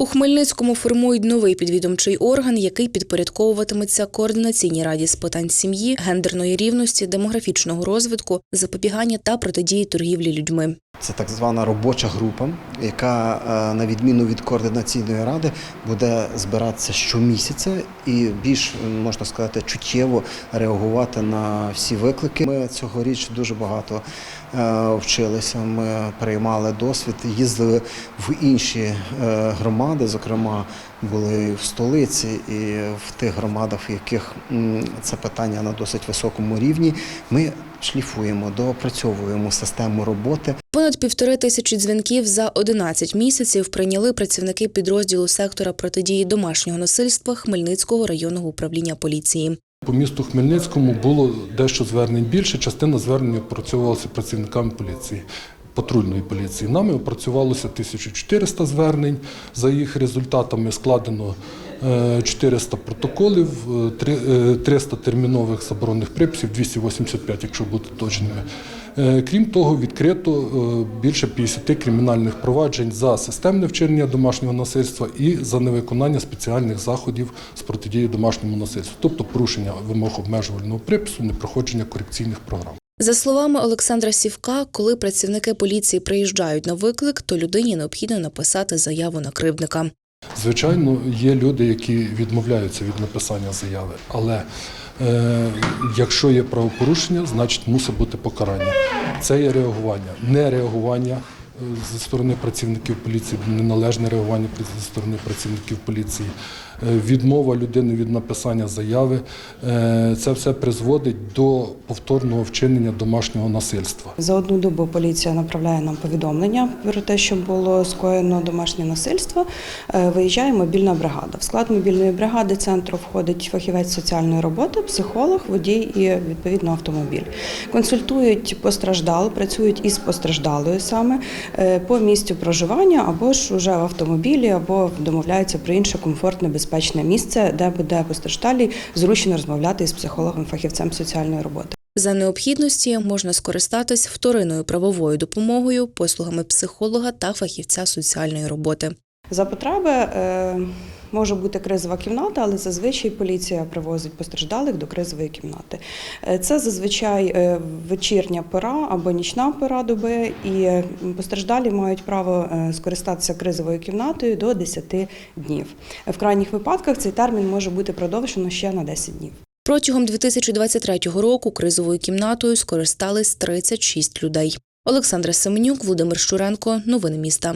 У Хмельницькому формують новий підвідомчий орган, який підпорядковуватиметься координаційній раді з питань сім'ї, гендерної рівності, демографічного розвитку, запобігання та протидії торгівлі людьми. Це так звана робоча група, яка, е, на відміну від координаційної ради, буде збиратися щомісяця і більш можна сказати чуттєво реагувати на всі виклики. Ми цьогоріч дуже багато е, вчилися. Ми приймали досвід, їздили в інші е, громади, зокрема були в столиці і в тих громадах, в яких це питання на досить високому рівні. Ми шліфуємо, доопрацьовуємо систему роботи. Понад півтори тисячі дзвінків за 11 місяців прийняли працівники підрозділу сектора протидії домашнього насильства Хмельницького районного управління поліції. По місту Хмельницькому було дещо звернень більше. Частина звернень опрацьовувалася працівниками поліції. Патрульної поліції нами опрацювалося 1400 звернень. За їх результатами складено е, 400 протоколів, е, е, 300 термінових заборонених приписів, 285, якщо бути точними. Е, Крім того, відкрито е, більше 50 кримінальних проваджень за системне вчинення домашнього насильства і за невиконання спеціальних заходів з протидії домашньому насильству, тобто порушення вимог обмежувального припису, непроходження корекційних програм. За словами Олександра Сівка, коли працівники поліції приїжджають на виклик, то людині необхідно написати заяву на кривдника. Звичайно, є люди, які відмовляються від написання заяви, але е, якщо є правопорушення, значить мусить бути покарання. Це є реагування, не реагування зі сторони працівників поліції, неналежне реагування зі сторони працівників поліції, е, відмова людини від написання заяви. Е, це все призводить до повторного вчинення домашнього насильства. За одну добу поліція направляє нам повідомлення про те, що було скоєно домашнє насильство. Е, Виїжджає мобільна бригада. В склад мобільної бригади центру входить фахівець соціальної роботи, психолог, водій і відповідно автомобіль. Консультують постраждалу, працюють із постраждалою саме по місцю проживання або ж уже в автомобілі, або домовляються про інше комфортне, безпечне місце, де буде постраждалій зручно розмовляти з психологом, фахівцем соціальної роботи. За необхідності можна скористатись вторинною правовою допомогою, послугами психолога та фахівця соціальної роботи. За потреби е, може бути кризова кімната, але зазвичай поліція привозить постраждалих до кризової кімнати. Е, Це зазвичай е, вечірня пора або нічна пора доби, і е, постраждалі мають право скористатися кризовою кімнатою до 10 днів. В крайніх випадках цей термін може бути продовжено ще на 10 днів. Протягом 2023 року кризовою кімнатою скористались 36 людей. Олександра Семенюк, Володимир Щуренко. Новини міста.